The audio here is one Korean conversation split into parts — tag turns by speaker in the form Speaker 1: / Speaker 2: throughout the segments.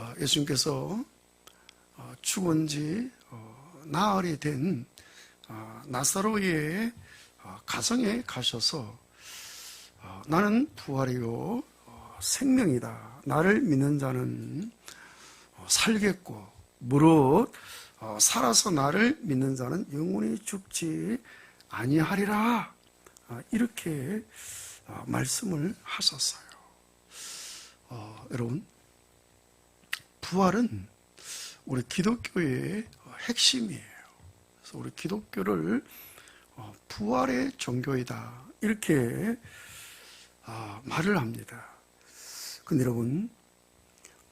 Speaker 1: 어, 예수님께서 어, 죽은 지 어, 나흘이 된 어, 나사로의 어, 가정에 가셔서 어, 나는 부활이요 어, 생명이다. 나를 믿는 자는 어, 살겠고 무릇 어, 살아서 나를 믿는 자는 영원히 죽지 아니하리라. 어, 이렇게 어, 말씀을 하셨어요. 어, 여러분 부활은 우리 기독교의 어, 핵심이에요. 그래서 우리 기독교를 어, 부활의 종교이다 이렇게 아, 말을 합니다. 근데 여러분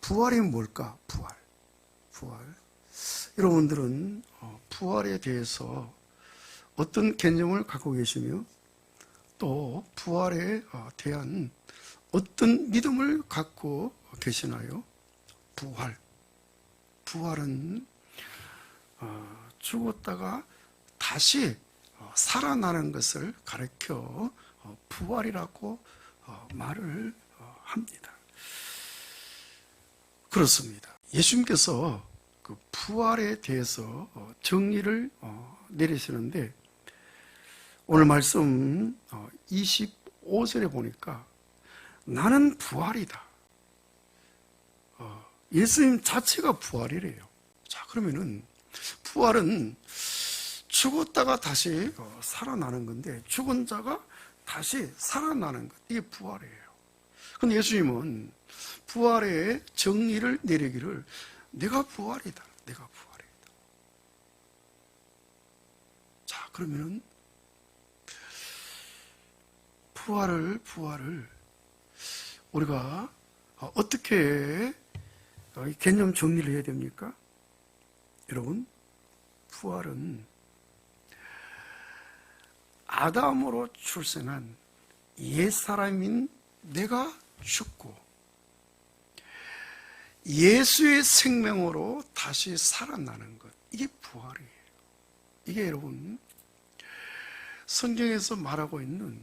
Speaker 1: 부활이 뭘까? 부활, 부활. 여러분들은 어, 부활에 대해서 어떤 개념을 갖고 계시며 또 부활에 어, 대한 어떤 믿음을 갖고 계시나요? 부활. 부활은 어, 죽었다가 다시 어, 살아나는 것을 가르쳐 어, 부활이라고 어, 말을 어, 합니다. 그렇습니다. 예수님께서 그 부활에 대해서 어, 내리시는데 오늘 말씀 어, 25절에 보니까 나는 부활이다. 어, 예수님 자체가 부활이래요. 자, 그러면은 부활은 죽었다가 다시 어, 살아나는 건데 죽은 자가 다시 살아나는 것. 이게 부활이에요. 근데 예수님은 부활의 정의를 내리기를 내가 부활이다. 내가 부활이다. 자, 그러면은 부활을 부활을 우리가 어, 어떻게 개념 정리를 해야 됩니까? 여러분, 부활은 아담으로 출생한 옛사람인 내가 죽고 예수의 생명으로 다시 살아나는 것. 이게 부활이에요. 이게 여러분, 성경에서 말하고 있는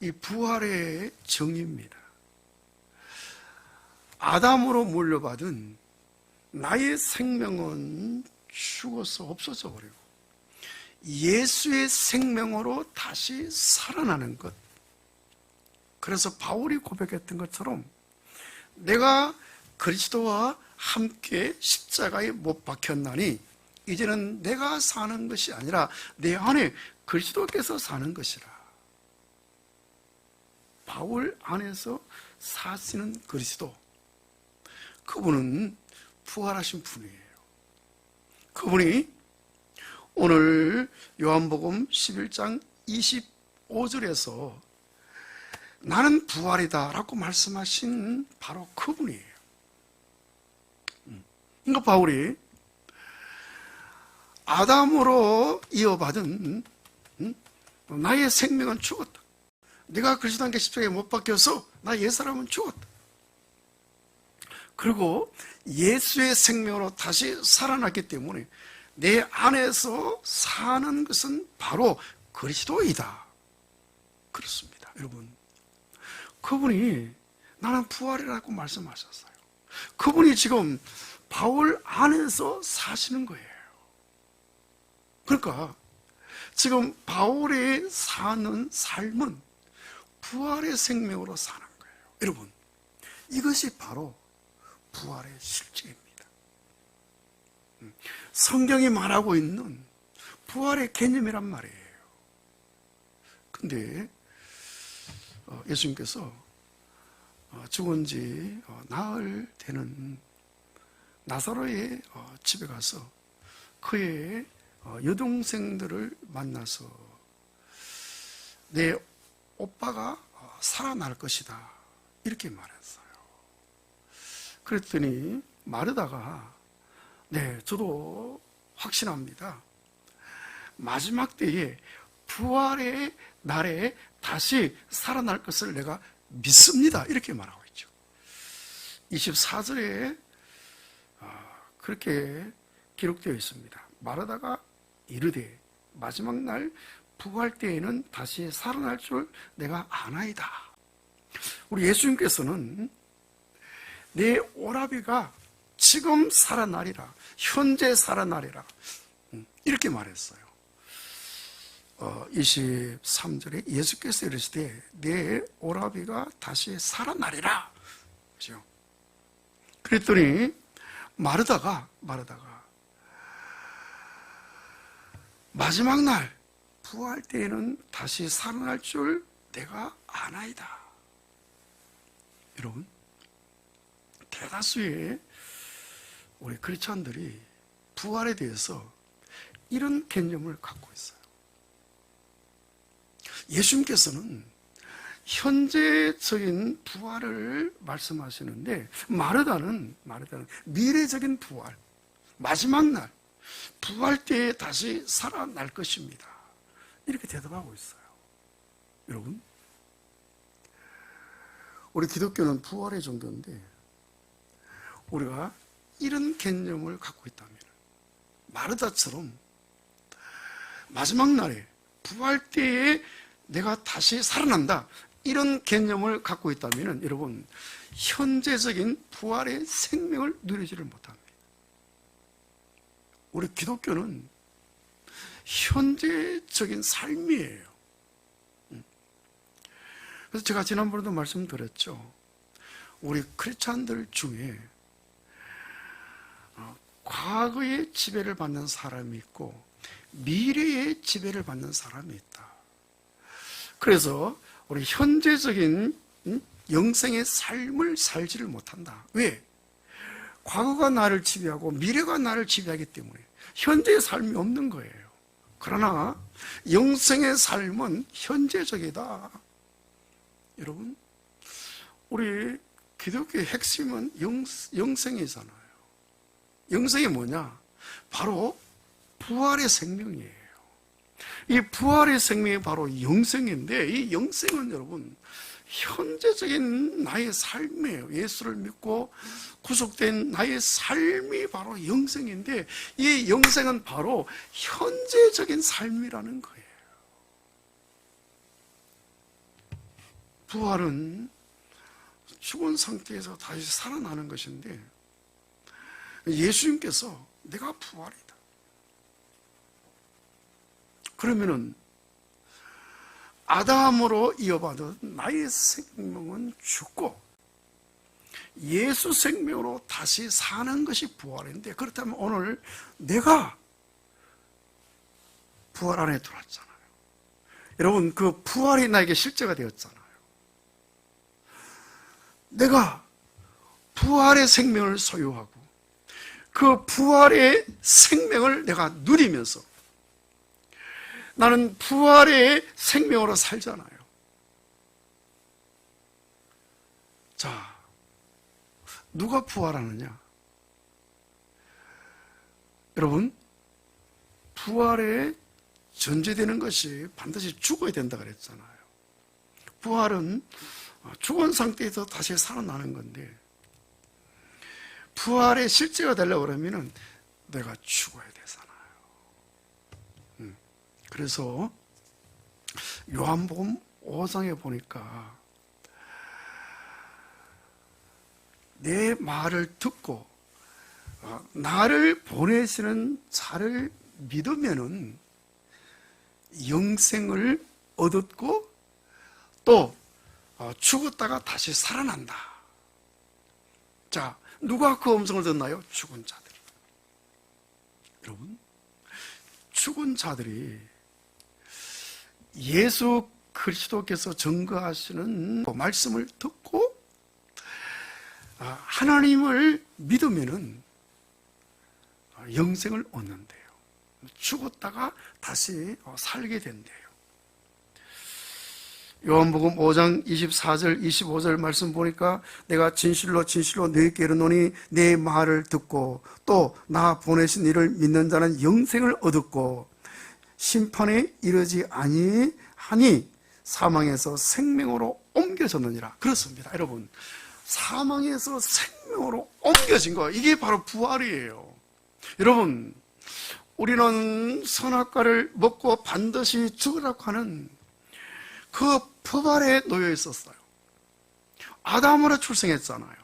Speaker 1: 이 부활의 정의입니다. 아담으로 물려받은 나의 생명은 죽어서 없어져 버리고 예수의 생명으로 다시 살아나는 것. 그래서 바울이 고백했던 것처럼 내가 그리스도와 함께 십자가에 못 박혔나니 이제는 내가 사는 것이 아니라 내 안에 그리스도께서 사는 것이라. 바울 안에서 사시는 그리스도. 그분은 부활하신 분이에요. 그분이 오늘 요한복음 11장 25절에서 나는 부활이다 라고 말씀하신 바로 그분이에요. 음. 그러니까 바울이 아담으로 이어받은 음, 나의 생명은 죽었다. 네가 그리스도 함께 십자가에 못 박혀서 나 옛사람은 죽었다. 그리고 예수의 생명으로 다시 살아났기 때문에 내 안에서 사는 것은 바로 그리스도이다. 그렇습니다. 여러분. 그분이 나는 부활이라고 말씀하셨어요. 그분이 지금 바울 안에서 사시는 거예요. 그러니까 지금 바울이 사는 삶은 부활의 생명으로 사는 거예요. 여러분, 이것이 바로 부활의 실제입니다. 음, 성경이 말하고 있는 부활의 개념이란 말이에요. 근데 어, 예수님께서 어, 죽은 지 어, 나흘 되는 나사로의 집에 가서 그의 여동생들을 만나서 내 오빠가 살아날 것이다. 이렇게 말했어요. 그랬더니 마르다가 네, 저도 확신합니다. 마지막 때에 부활의 날에 다시 살아날 것을 내가 믿습니다. 이렇게 말하고 있죠. 24절에 아, 그렇게 기록되어 있습니다. 마르다가 이르되 마지막 날 부활 때에는 다시 살아날 줄 내가 아나이다. 우리 예수님께서는 내 오라비가 지금 살아나리라. 현재 살아나리라. 음, 이렇게 말했어요. 어, 23절에 예수께서 이르시되 내 오라비가 다시 살아나리라. 그죠? 그랬더니 마르다가 마르다가 마지막 날 부활 때에는 다시 살아날 줄 내가 아나이다. 여러분 대다수의 우리 크리스천들이 부활에 대해서 이런 개념을 갖고 있어요. 예수님께서는 현재적인 부활을 말씀하시는데 마르다는 마르다는 미래적인 부활, 마지막 날 부활 때에 다시 살아날 것입니다. 이렇게 대답하고 있어요. 여러분, 우리 기독교는 부활의 정도인데 우리가 이런 개념을 갖고 있다면 마르다처럼 마지막 날에 부활 때에 내가 다시 살아난다 이런 개념을 갖고 있다면 여러분 현재적인 부활의 생명을 누리지를 못합니다. 우리 기독교는 현재적인 삶이에요. 음. 그래서 제가 지난번에도 말씀드렸죠. 우리 크리스찬들 중에 어, 과거의 지배를 받는 사람이 있고 미래의 지배를 받는 사람이 있다. 그래서 우리 현재적인 음, 영생의 삶을 살지를 못한다. 왜? 과거가 나를 지배하고 미래가 나를 지배하기 때문에 현재의 삶이 없는 거예요. 그러나 영생의 삶은 현재적이다. 여러분, 우리 기독교의 핵심은 영, 영생이잖아요. 영생이 뭐냐? 바로 부활의 생명이에요. 이 부활의 생명이 바로 영생인데 이 영생은 여러분 현재적인 나의 삶이에요. 예수를 믿고 구속된 나의 삶이 바로 영생인데 이 영생은 바로 현재적인 삶이라는 거예요. 부활은 죽은 상태에서 다시 살아나는 것인데 예수님께서 내가 부활이다. 그러면은 아담으로 이어받은 나의 생명은 죽고 예수 생명으로 다시 사는 것이 부활인데 그렇다면 오늘 내가 부활 안에 들어왔잖아요. 여러분 그 부활이 나에게 실제가 되었잖아요. 내가 부활의 생명을 소유하고 그 부활의 생명을 내가 누리면서 나는 부활의 생명으로 살잖아요. 자, 누가 부활하느냐? 여러분, 부활에 전제되는 것이 반드시 죽어야 된다 그랬잖아요. 부활은 죽은 상태에서 다시 살아나는 건데, 부활의 실제가 되려고 그러면 내가 죽어야 되잖아요. 그래서 요한복음 5장에 보니까 내 말을 듣고 어, 나를 보내시는 자를 믿으면은 영생을 얻었고 또 어, 죽었다가 다시 살아난다. 자, 누가 그 음성을 듣나요? 죽은 자들. 여러분, 죽은 자들이 예수 그리스도께서 증거하시는 말씀을 듣고 아, 하나님을 믿으면은 영생을 얻는데요. 죽었다가 다시 어, 살게 된대요. 요한복음 5장 24절 25절 말씀 보니까 내가 진실로 진실로 너희에게 이르노니 내 말을 듣고 또 나 보내신 이를 믿는 자는 영생을 얻었고 심판에 이르지 아니하니 사망에서 생명으로 옮겨졌느니라. 그렇습니다. 여러분. 사망에서 생명으로 옮겨진 거 이게 바로 부활이에요. 여러분, 우리는 선악과를 먹고 반드시 죽으라고 하는 그 법알에 놓여 있었어요. 아담으로 출생했잖아요.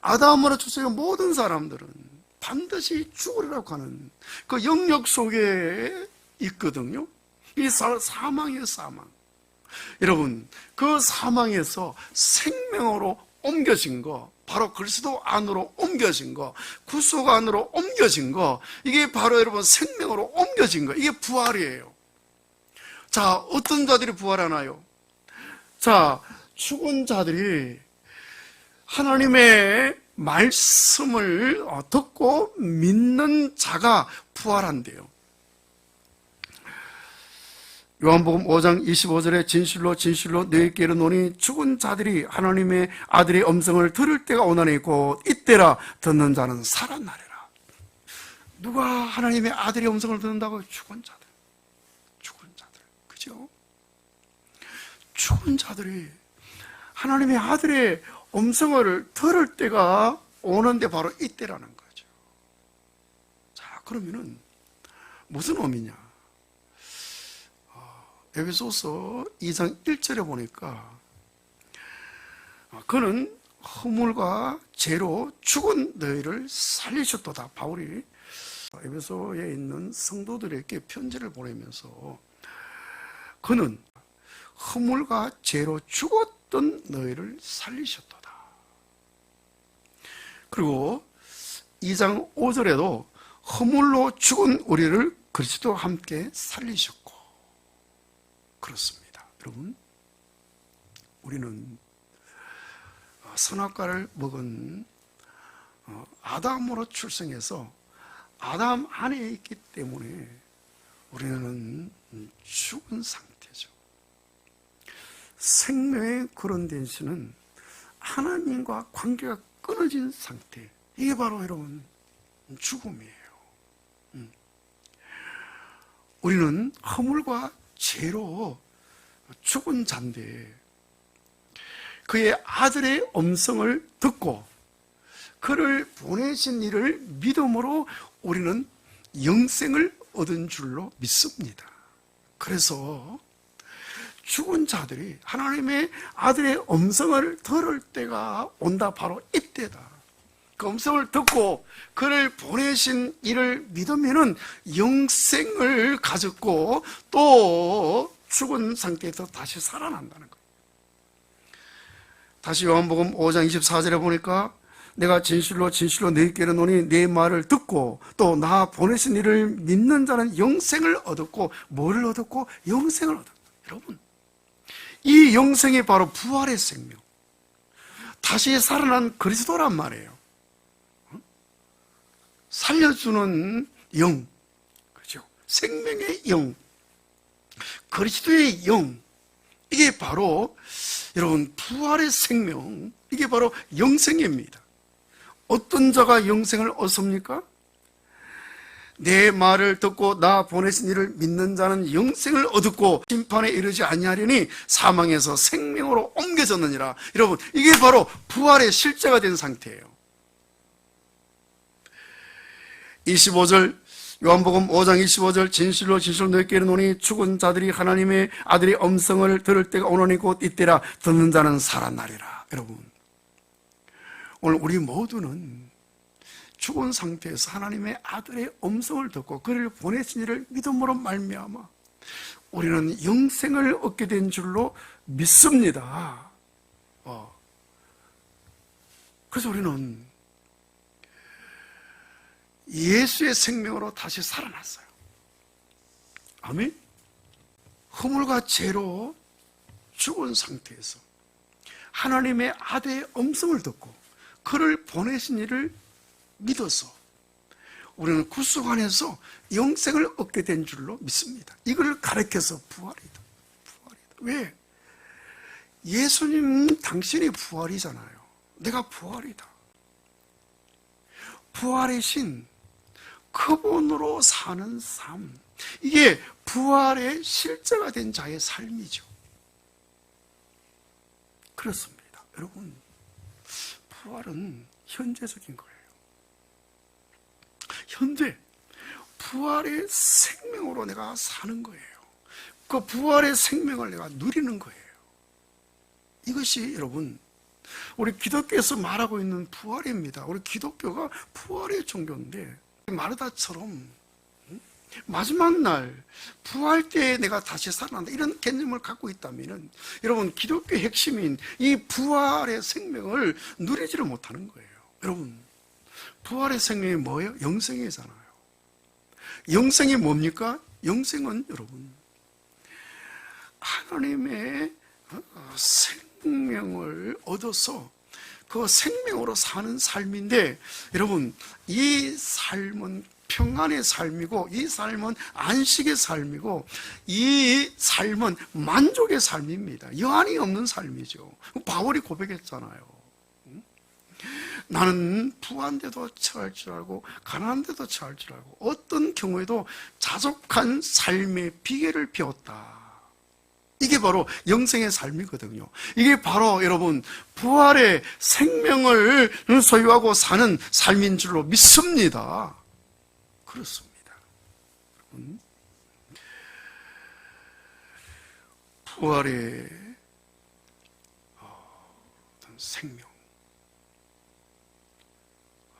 Speaker 1: 아담으로 출생한 모든 사람들은 반드시 죽으리라고 하는 그 영역 속에 있거든요. 이 사- 사망이에요, 사망. 여러분, 그 사망에서 생명으로 옮겨진 거, 바로 그리스도 안으로 옮겨진 거, 구속 안으로 옮겨진 거, 이게 바로 여러분 생명으로 옮겨진 거, 이게 부활이에요. 자, 어떤 자들이 부활하나요? 자, 죽은 자들이 하나님의 말씀을 어, 듣고 믿는 자가 부활한대요. 요한복음 5장 25절에 진실로 진실로 너희에게 이르노니 죽은 자들이 하나님의 아들의 음성을 들을 때가 오나니 곧 이때라 듣는 자는 살아나리라. 누가 하나님의 아들의 음성을 듣는다고 죽은. 죽은 그죠? 죽은 자들이 하나님의 아들의 음성을 들을 때가 오는데 바로 이때라는 거죠. 자, 그러면은 무슨 의미냐? 어, 에베소서 2장 1절에 보니까 어, 그는 허물과 죄로 죽은 너희를 살리셨도다. 바울이 에베소에 있는 성도들에게 편지를 보내면서 그는 허물과 죄로 죽었던 너희를 살리셨도다. 그리고 2장 5절에도 허물로 죽은 우리를 그리스도와 함께 살리셨고 그렇습니다. 여러분 우리는 선악과를 먹은 어, 아담으로 출생해서 아담 안에 있기 때문에 우리는 죽은 상태죠. 생명의 그런 den시는 하나님과 관계가 끊어진 상태. 이게 바로 여러분 죽음이에요. 음. 우리는 허물과 죄로 죽은 자인데 그의 아들의 음성을 듣고 그를 보내신 이를 믿음으로 우리는 영생을 얻은 줄로 믿습니다. 그래서 죽은 자들이 하나님의 아들의 음성을 들을 때가 온다 바로 이때다. 그 음성을 듣고 그를 보내신 이를 믿으면은 영생을 가졌고 또 죽은 상태에서 다시 살아난다는 거예요. 다시 요한복음 5장 24절에 보니까 내가 진실로 진실로 너희께 이르노니 내 말을 듣고 또 나 보내신 이를 믿는 자는 영생을 얻었고 뭐를 얻었고 영생을 얻었다. 여러분 이 영생이 바로 부활의 생명. 다시 살아난 그리스도란 말이에요. 살려주는 영. 그죠? 생명의 영. 그리스도의 영. 이게 바로 여러분 부활의 생명. 이게 바로 영생입니다. 어떤 자가 영생을 얻습니까? 내 말을 듣고 나 보내신 이를 믿는 자는 영생을 얻었고 심판에 이르지 아니하리니 사망에서 생명으로 옮겨졌느니라. 여러분, 이게 바로 부활의 실제가 된 상태예요. 25절 요한복음 5장 25절 진실로 진실로 너희께 이르노니 죽은 자들이 하나님의 아들의 음성을 들을 때가 오노니 곧 이때라 듣는 자는 살아나리라. 여러분, 오늘 우리 모두는 죽은 상태에서 하나님의 아들의 음성을 듣고 그를 보내신 이를 믿음으로 말미암아 우리는 영생을 얻게 된 줄로 믿습니다. 어. 그래서 우리는 예수의 생명으로 다시 살아났어요. 아멘. 허물과 죄로 죽은 상태에서 하나님의 아들의 음성을 듣고 그를 보내신 이를 믿어서 우리는 구속 안에서 영생을 얻게 된 줄로 믿습니다. 이걸 가르쳐서 부활이다. 부활이다. 왜? 예수님 당신이 부활이잖아요. 내가 부활이다. 부활의 신, 그분으로 사는 삶. 이게 부활의 실제가 된 자의 삶이죠. 그렇습니다. 여러분, 부활은 현재적인 거예요. 현재 부활의 생명으로 내가 사는 거예요. 그 부활의 생명을 내가 누리는 거예요. 이것이 여러분 우리 기독교에서 말하고 있는 부활입니다. 우리 기독교가 부활의 종교인데 마르다처럼 마지막 날 부활 때 내가 다시 살아난다 이런 개념을 갖고 있다면은 여러분 기독교의 핵심인 이 부활의 생명을 누리지를 못하는 거예요. 여러분 부활의 생명이 뭐예요? 영생이잖아요. 영생이 뭡니까? 영생은 여러분 하나님의 어, 생명을 얻어서 그 생명으로 사는 삶인데 여러분 이 삶은 평안의 삶이고 이 삶은 안식의 삶이고 이 삶은 만족의 삶입니다. 여한이 없는 삶이죠. 바울이 고백했잖아요. 나는 부한데도 처할 줄 알고 가난한데도 처할 줄 알고 어떤 경우에도 자족한 삶의 비결을 배웠다. 이게 바로 영생의 삶이거든요. 이게 바로 여러분 부활의 생명을 소유하고 사는 삶인 줄로 믿습니다. 그렇습니다. 여러분, 부활의 어, 생명,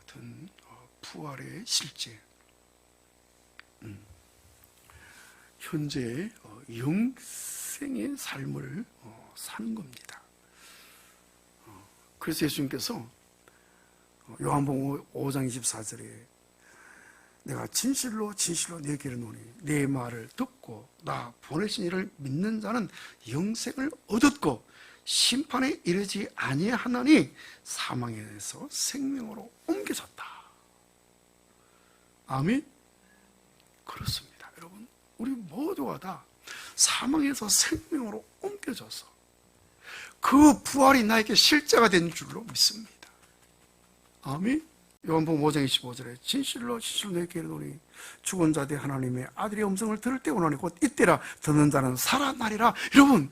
Speaker 1: 어떤 어, 부활의 실제, 음, 현재 어, 영생의 삶을 어, 사는 겁니다. 어, 그래서 예수님께서 어, 요한복음 5장 24절에 내가 진실로 진실로 내게 이르노니 내 말을 듣고 나 보내신 이를 믿는 자는 영생을 얻었고 심판에 이르지 아니하나니 사망에서 생명으로 옮겨졌다. 아멘. 그렇습니다, 여러분. 우리 모두가 다 사망에서 생명으로 옮겨져서 그 부활이 나에게 실제가 된 줄로 믿습니다. 아멘. 요한복음 5장 25절에 진실로 진실로 내게 이르노니 죽은 자들 하나님의 아들의 음성을 들을 때 오나니 곧 이때라 듣는 자는 살아나리라 여러분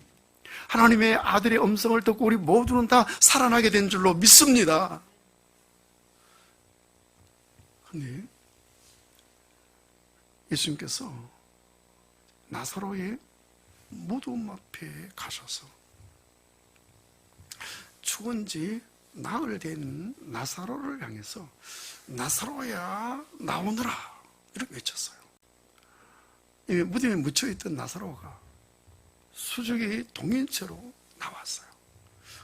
Speaker 1: 하나님의 아들의 음성을 듣고 우리 모두는 다 살아나게 된 줄로 믿습니다 근데 예수님께서 나사로의 무덤 앞에 가셔서 죽은 지 나흘 된 나사로를 향해서 나사로야 나오너라 이렇게 외쳤어요. 이미 무덤에 묻혀있던 나사로가 수족이 동인체로 나왔어요.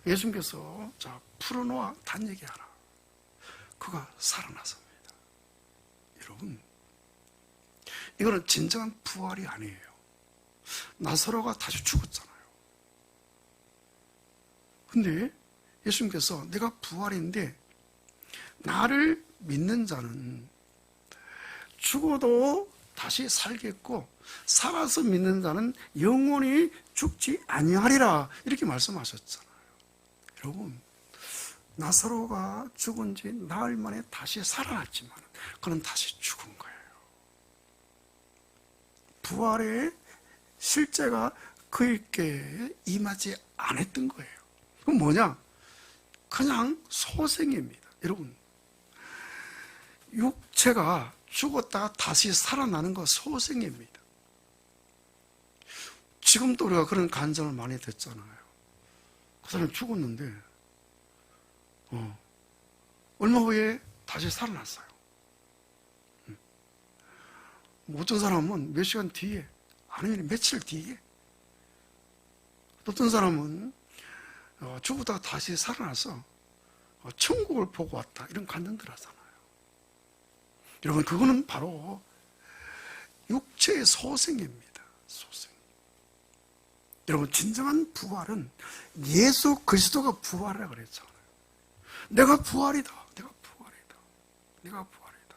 Speaker 1: 예수님께서 자 풀어놓아 단 얘기하라. 그가 살아났습니다. 여러분 이거는 진정한 부활이 아니에요. 나사로가 다시 죽었잖아요. 근데 예수님께서 내가 부활인데 나를 믿는 자는 죽어도 다시 살겠고 살아서 믿는 자는 영원히 죽지 아니하리라 이렇게 말씀하셨잖아요. 여러분 나사로가 죽은 지 나흘 만에 다시 살아났지만 그는 다시 죽은 거예요. 부활의 실제가 그에게 임하지 않았던 거예요. 그럼 뭐냐? 그냥 소생입니다. 여러분, 육체가 죽었다가 다시 살아나는 거 소생입니다. 지금도 우리가 그런 간증을 많이 듣잖아요. 그 사람 죽었는데, 어, 얼마 후에 다시 살아났어요. 어떤 사람은 몇 시간 뒤에, 아니면 며칠 뒤에, 어떤 사람은 어, 죽었다가 다시 살아나서 어, 천국을 보고 왔다 이런 간증들 하잖아요. 여러분 그거는 바로 육체의 소생입니다. 소생. 여러분 진정한 부활은 예수 그리스도가 부활이라 그랬잖아요. 내가 부활이다. 내가 부활이다. 내가 부활이다.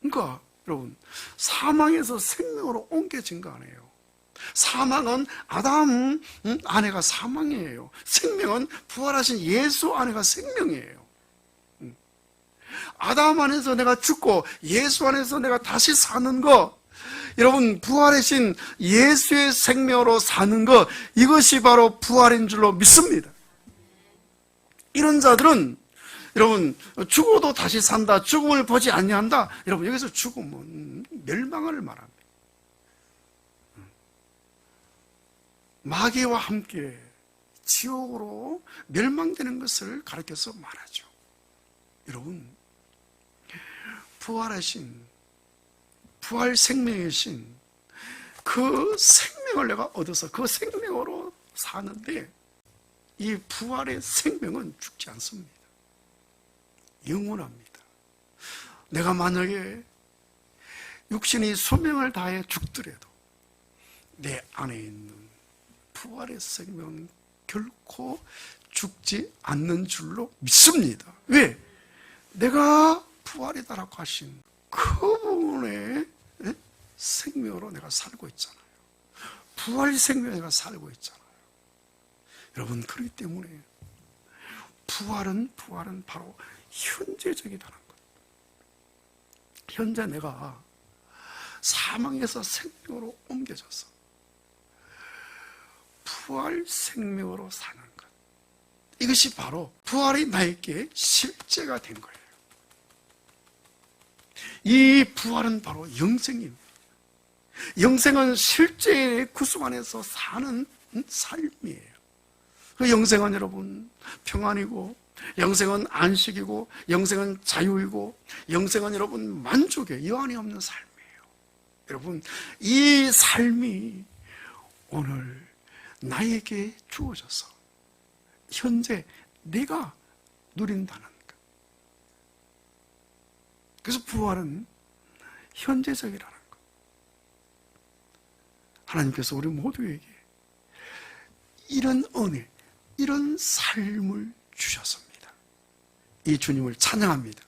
Speaker 1: 그러니까 여러분 사망에서 생명으로 옮겨진 거 아니에요. 사망은 아담 아내가 사망이에요. 생명은 부활하신 예수 아내가 생명이에요. 아담 안에서 내가 죽고 예수 안에서 내가 다시 사는 거 여러분 부활하신 예수의 생명으로 사는 것 이것이 바로 부활인 줄로 믿습니다. 이런 자들은 여러분 죽어도 다시 산다. 죽음을 보지 아니한다. 여러분 여기서 죽음은 멸망을 말합니다. 마귀와 함께 지옥으로 멸망되는 것을 가르쳐서 말하죠. 여러분, 부활하신, 부활 생명이신 그 생명을 내가 얻어서 그 생명으로 사는데 이 부활의 생명은 죽지 않습니다. 영원합니다. 내가 만약에 육신이 소명을 다해 죽더라도 내 안에 있는 부활의 생명은 결코 죽지 않는 줄로 믿습니다. 왜? 내가 부활이다라고 하신 그 부분의 예? 생명으로 내가 살고 있잖아요. 부활 생명에 내가 살고 있잖아요. 여러분, 그렇기 때문에 부활은, 부활은 바로 현재적이다는 것. 현재 내가 사망에서 생명으로 옮겨져서 부활 생명으로 사는 것. 이것이 바로 부활이 나에게 실제가 된 거예요. 이 부활은 바로 영생입니다. 영생은 실제의 구속 안에서 사는 삶이에요. 그 영생은 여러분 평안이고 영생은 안식이고 영생은 자유이고 영생은 여러분 만족의 여한이 없는 삶이에요. 여러분 이 삶이 오늘 나에게 주어져서 현재 내가 누린다는 것. 그래서 부활은 현재적이라는 것. 하나님께서 우리 모두에게 이런 은혜, 이런 삶을 주셨습니다. 이 주님을 찬양합니다.